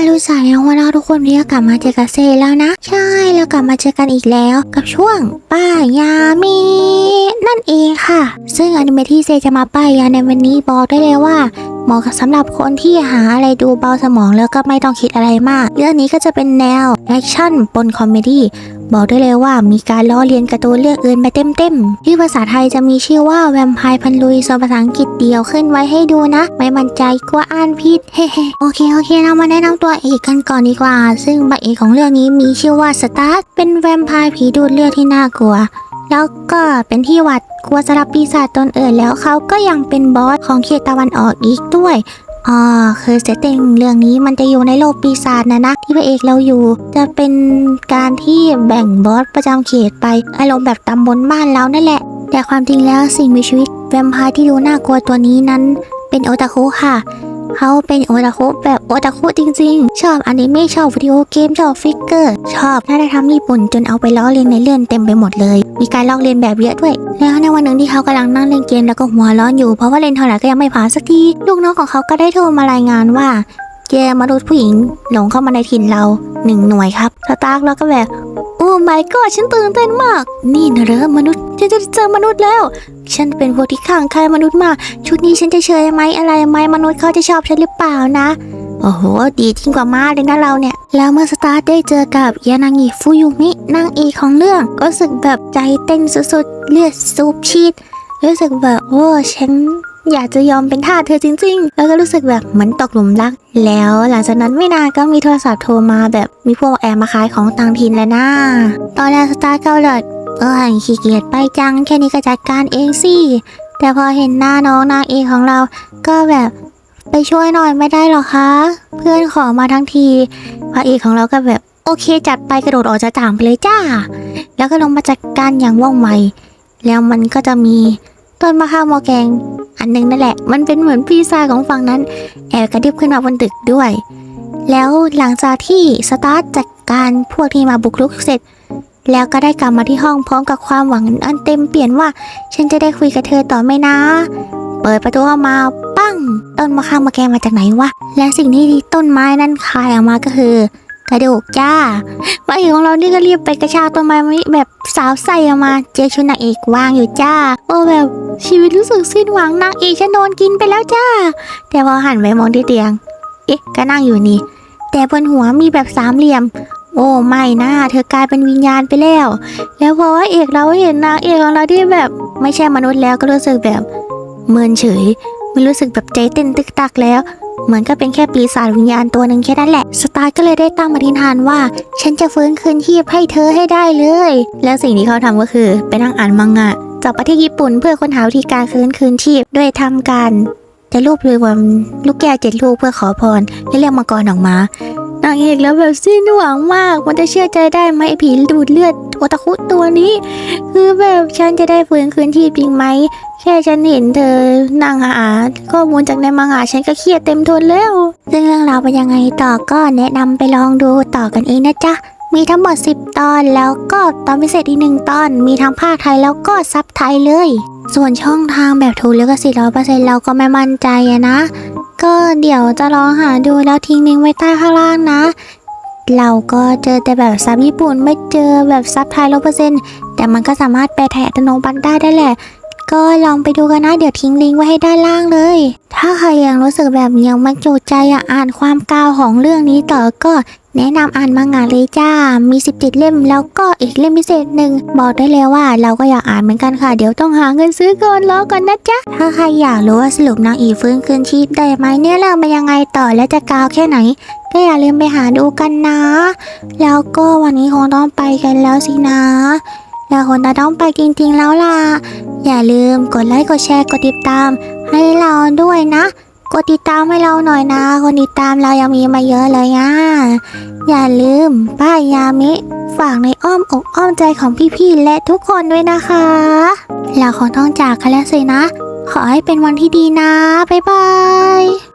อารุสายของเราทุกคนเรียกกลับมาเจอกับเซแล้วนะ ใช่แล้วกลับมาเจอกันอีกแล้ว กับช่วงป้ายามีนั่นเองค่ะ ซึ่งอนิเมะที่เซจะมาป้ายาในวันนี้บอกได้เลยว่าเหมาะสำหรับคนที่หาอะไรดูเบาสมองแล้วก็ไม่ต้องคิดอะไรมาก เรื่องนี้ก็จะเป็นแนวแอคชั่นปนคอมเมดี้ บอกได้เลยว่ามีการล้อเลียนการ์ตูนเรื่องอื่นมาเต็มๆ ที่ภาษาไทยจะมีชื่อว่าแวมไพร์พันลุยส่วนภาษาอังกฤษเดียวขึ้นไว้ให้ดูนะ ไม่มั่นใจกลัวอ่านผิด เฮ้โอเคโอเคเรามาแนะนำตัวเอกกันก่อนดีกว่า ซึ่งพระเอกของเรื่องนี้มีชื่อว่าสตาร์เป็นแวมไพร์ผีดูดเลือดที่น่ากลัว แล้วก็เป็นที่หวัดกลัวสลับปีศาจตนอื่นแล้วเขาก็ยังเป็นบอสของเขตตะวันออกอีกด้วย อ่าคือเซตติ้งเรื่องนี้มันจะอยู่ในโลกปีศาจนะนะที่พระเอกเราอยู่ จะเป็นการที่แบ่งบอสประจำเขตไปอารมณ์แบบตำบลบ้านเรานั่นแหละ แต่ความจริงแล้วสิ่งมีชีวิตแวมไพร์ที่ดูน่ากลัวตัวนี้นั้น เป็นโอตาคุค่ะ เขาเป็นโอตาคุแบบโอตาคุจริงๆ ชอบอนิเมะชอบวิดีโอเกมชอบฟิกเกอร์ ชอบน่าจะทำญี่ปุ่นจนเอาไปล้อเลียนในเรื่องเต็มไปหมดเลย มีการลอกเลียนแบบเยอะด้วย แล้วในวันหนึ่งที่เขากำลังนั่งเล่นเกมแล้วก็หัวร้อนอยู่เพราะว่าเล่นเท่าไหร่ก็ยังไม่ผ่านสักทีลูกน้องของเขาก็ได้โทรมารายงานว่าเจอมนุษย์ผู้หญิงหลงเข้ามาในถิ่นเราหนึ่งหน่วยครับสตาร์กแล้วก็แบบโอ้ไม่ก็ฉันตื่นเต้นมาก นี่นะเหรอมนุษย์ ฉันจะเจอมนุษย์แล้ว ฉันเป็นพวกที่ข้างใครมนุษย์มาก ชุดนี้ฉันจะเชยไหมอะไรไหมมนุษย์เขาจะชอบฉันหรือเปล่านะ โอ้โห ดีจริงกว่ามาเลยนะเราเนี่ย แล้วเมื่อสตาร์ทได้เจอกับยานางิฟุยุมินางเอกของเรื่อง ก็รู้สึกแบบใจเต้นสุดๆ เลือดสูบฉีด รู้สึกแบบโอ้ฉันอยากจะยอมเป็นทาสเธอจริง ๆ แล้วก็รู้สึกแบบเหมือนตกหลุมรัก แล้วหลังจากนั้นไม่นานก็มีโทรศัพท์โทรมาแบบมีพวกแอบมาขายของต่างถิ่นแล้วนะ ตอนแรกสตาร์ก็เลย เอ้ยขี้เกียจไปจัง แค่นี้ก็จัดการเองสิ แต่พอเห็นหน้าน้องนางเอกของเรา ก็แบบไปช่วยหน่อยไม่ได้หรอคะ เพื่อนขอมาทั้งที พระเอกของเราก็แบบโอเคจัดไปกระโดดออกจากจ่างไปเลยจ้า แล้วก็ลงมาจัดการอย่างว่องไว แล้วมันก็จะมีต้นมะข่าวมอแกง อันหนึงนั่นแหละ มันเป็นเหมือนพี่ชายของฝั่งนั้น แอบกระดิบขึ้นมาบนตึกด้วย แล้วหลังจากที่สตาร์ทจัดการพวกที่มาบุกรุกเสร็จ แล้วก็ได้กลับมาที่ห้องพร้อมกับความหวังอันเต็มเปลี่ยนว่า ฉันจะได้คุยกับเธอต่อไหมนะ เปิดประตูออกมาปั้ง ต้นมะข่าวมาแกมาจากไหนวะ และสิ่งที่ต้นไม้นั้นคายออกมาก็คือกระดูกจ้าพระเอกของเรานี่ก็รีบไปกระชากต้นไม้มาแบบสาวใส่ออกมา เจอชุดนางเอกวางอยู่จ้าโอ้แบบชีวิตรู้สึกสิ้นหวังนางเอกฉันโดนกินไปแล้วจ้า แต่พอหันไปมองที่เตียง เอ๊ะก็นั่งอยู่นี่ แต่บนหัวมีแบบสามเหลี่ยม โอ้ไม่นะเธอกลายเป็นวิญญาณไปแล้ว แล้วพอว่าเอกเราเห็นนางเอกของเราที่แบบไม่ใช่มนุษย์แล้วก็รู้สึกแบบเมินเฉยไม่รู้สึกแบบใจเต้นตึกตักแล้ว เหมือนก็เป็นแค่ปีศาจวิญญาณตัวหนึ่งแค่นั้นแหละ สตาร์ก็เลยได้ตั้งปฏิฐานว่า ฉันจะฟื้นคืนชีพให้เธอให้ได้เลย แล้วสิ่งที่เขาทำก็คือไปนั่งอ่านมังงะจากประเทศญี่ปุ่นเพื่อค้นหาวิธีการฟื้นคืนชีพด้วยทำการจะรูปรวมลูกแก้วเจ็ดลูกเพื่อขอพรและเรียกมังกรออกมา นางเอกแล้วแบบสิ้นหวังมาก มันจะเชื่อใจได้ไหมไอ้ผีดูดเลือดโอตาคุตัวนี้ คือแบบฉันจะได้ฟื้นคืนชีพจริงไหม แค่ฉันเห็นเธอนั่งหาข้อมูลจากในมังงะฉันก็เครียดเต็มทนแล้ว ซึ่งเรื่องราวเป็นยังไงต่อก็แนะนำไปลองดูต่อกันเองนะจ๊ะมีทั้งหมด 10 ตอนแล้วก็ตอนพิเศษอีกหนึ่งตอน มีทั้งภาคไทยแล้วก็ซับไทยเลย ส่วนช่องทางแบบถูกลิขสิทธิ์ร้อยเปอร์เซ็นต์เราก็ไม่มั่นใจอะนะ ก็เดี๋ยวจะลองหาดูแล้วทิ้งลิงก์ไว้ใต้ข้างล่างนะ เราก็เจอแต่แบบซับญี่ปุ่นไม่เจอแบบซับไทยร้อยเปอร์เซ็นต์แต่มันก็สามารถแปลไทยอัตโนมัติได้ได้แหละ ก็ลองไปดูกันนะ เดี๋ยวทิ้งลิงก์ไว้ให้ด้านล่างเลย ถ้าใครยังรู้สึกแบบยังไม่จุใจอ,อ่านความกาวของเรื่องนี้ต่อก็แนะนำอ่านมังงะเลยจ้า มี 17 เล่มแล้วก็อีกเล่มพิเศษหนึ่ง บอกได้เลยว่าเราก็อยากอ่านเหมือนกันค่ะ เดี๋ยวต้องหาเงินซื้อก่อนรอก่อนนะจ๊ะ ถ้าใครอยากรู้ว่าสรุปนางอีฟื้นคืนชีพได้ไหมเนี่ยเรื่องเป็นยังไงต่อและจะกาวแค่ไหน ก็อย่าลืมไปหาดูกันนะ แล้วก็วันนี้คงต้องไปกันแล้วสินะ แล้วคนจะต้องไปจริง ๆ แล้วล่ะ อย่าลืมกดไลค์กดแชร์กดติดตาม ให้เราด้วยนะ กดติดตามให้เราหน่อยนะคนติดตามเรายังมีมาเยอะเลยอะอย่าลืมป้ายยามิฝากในอ้อมอกอ้อมใจของพี่ๆและทุกคนด้วยนะคะเราคงต้องจากกันแล้วสินะ ขอให้เป็นวันที่ดีนะ บ๊ายบาย